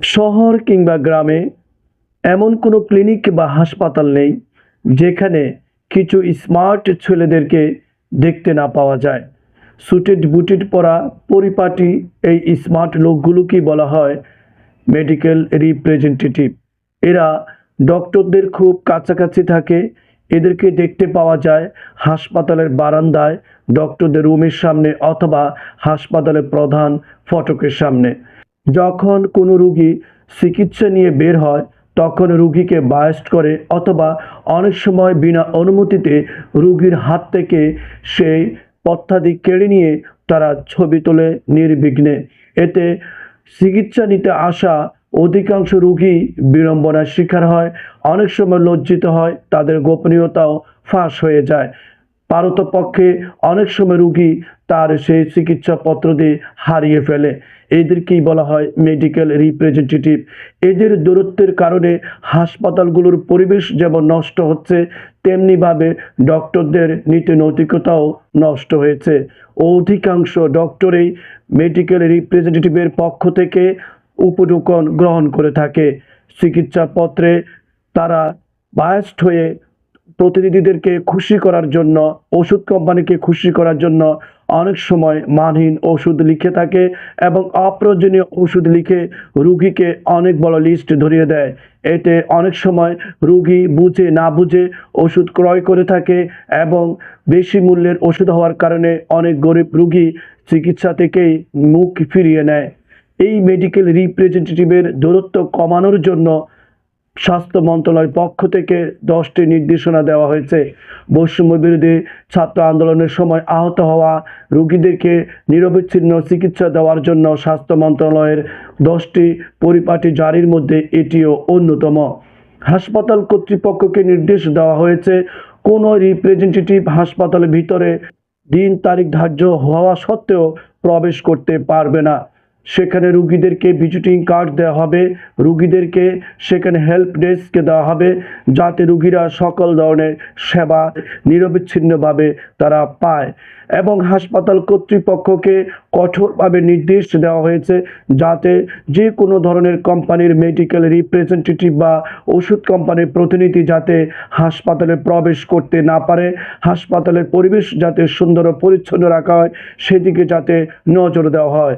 শহর কিংবা গ্রামে এমন কোনো ক্লিনিক বা হাসপাতাল নেই যেখানে কিছু স্মার্ট ছেলেদেরকে দেখতে না পাওয়া যায়। সুটেড বুটেড পরা পরিপাটি এই স্মার্ট লোকগুলোকেই বলা হয় মেডিকেল রিপ্রেজেন্টেটিভ। এরা ডক্টরদের খুব কাছাকাছি থাকে, এদেরকে দেখতে পাওয়া যায় হাসপাতালের বারান্দায়, ডক্টরদের রুমের সামনে অথবা হাসপাতালের প্রধান ফটকের সামনে। যখন কোনো রুগী চিকিৎসা নিয়ে বের হয়, তখন রুগীকে বায়াস্ট করে অথবা অনেক সময় বিনা অনুমতিতে রুগীর হাত থেকে সেই পথ্যাদি কেড়ে নিয়ে তারা ছবি তোলে নির্বিঘ্নে। এতে চিকিৎসা নিতে আসা অধিকাংশ রুগী বিড়ম্বনার শিকার হয় অনেক সময় লজ্জিত হয়, তাদের গোপনীয়তাও ফাঁস হয়ে যায়। পারতপক্ষে অনেক সময় রুগী তার সেই চিকিৎসাপত্র দিয়ে হারিয়ে ফেলে। এদেরকেই বলা হয় মেডিকেল রিপ্রেজেন্টেটিভ এদের দূরত্বের কারণে হাসপাতালগুলোর পরিবেশ যেমন নষ্ট হচ্ছে, তেমনিভাবে ডক্টরদের নীতি নৈতিকতাও নষ্ট হয়েছে। অধিকাংশ ডক্টরেই মেডিকেল রিপ্রেজেন্টেটিভের পক্ষ থেকে উপটোকন গ্রহণ করে থাকে। চিকিৎসাপত্রে তারা বায়াস্ট হয়ে প্রতিনিধিদেরকে খুশি করার জন্য, ওষুধ কোম্পানিকে খুশি করার জন্য অনেক সময় মানহীন ওষুধ লিখে থাকে এবং অপ্রয়োজনীয় ওষুধ লিখে রুগীকে অনেক বড় লিস্ট ধরিয়ে দেয়। এতে অনেক সময় রুগী বুঝে না বুঝে ওষুধ ক্রয় করে থাকে এবং বেশি মূল্যের ওষুধ হওয়ার কারণে অনেক গরিব রুগী চিকিৎসা থেকেই মুখ ফিরিয়ে নেয়। এই মেডিকেল রিপ্রেজেন্টেটিভের দূরত্ব কমানোর জন্য স্বাস্থ্য মন্ত্রণালয়ের পক্ষ থেকে দশটি নির্দেশনা দেওয়া হয়েছে। বৈষম্য বিরোধী ছাত্র আন্দোলনের সময় আহত হওয়া রোগীদেরকে নিরবিচ্ছিন্ন চিকিৎসা দেওয়ার জন্য স্বাস্থ্য মন্ত্রণালয়ের দশটি পরিপাটি জারির মধ্যে এটিও অন্যতম। হাসপাতাল কর্তৃপক্ষকে নির্দেশ দেওয়া হয়েছে, কোনো রিপ্রেজেন্টেটিভ হাসপাতালের ভিতরে দিন তারিখ ধার্য হওয়া সত্ত্বেও প্রবেশ করতে পারবে না। সেখানে রুগীদেরকে ভিজিটিং কার্ড দেওয়া হবে, রুগীদেরকে সেখানে হেল্প ডেস্ক দেওয়া হবে, যাতে রুগীরা সকল ধরনের সেবা নিরবিচ্ছিন্নভাবে তারা পায়। এবং হাসপাতাল কর্তৃপক্ষকে কঠোরভাবে নির্দেশ দেওয়া হয়েছে, যাতে যে কোনো ধরনের কোম্পানির মেডিকেল রিপ্রেজেন্টেটিভ বা ওষুধ কোম্পানির প্রতিনিধি যাতে হাসপাতালে প্রবেশ করতে না পারে, হাসপাতালের পরিবেশ যাতে সুন্দর ও পরিচ্ছন্ন রাখা হয়, সেদিকে যাতে নজর দেওয়া হয়।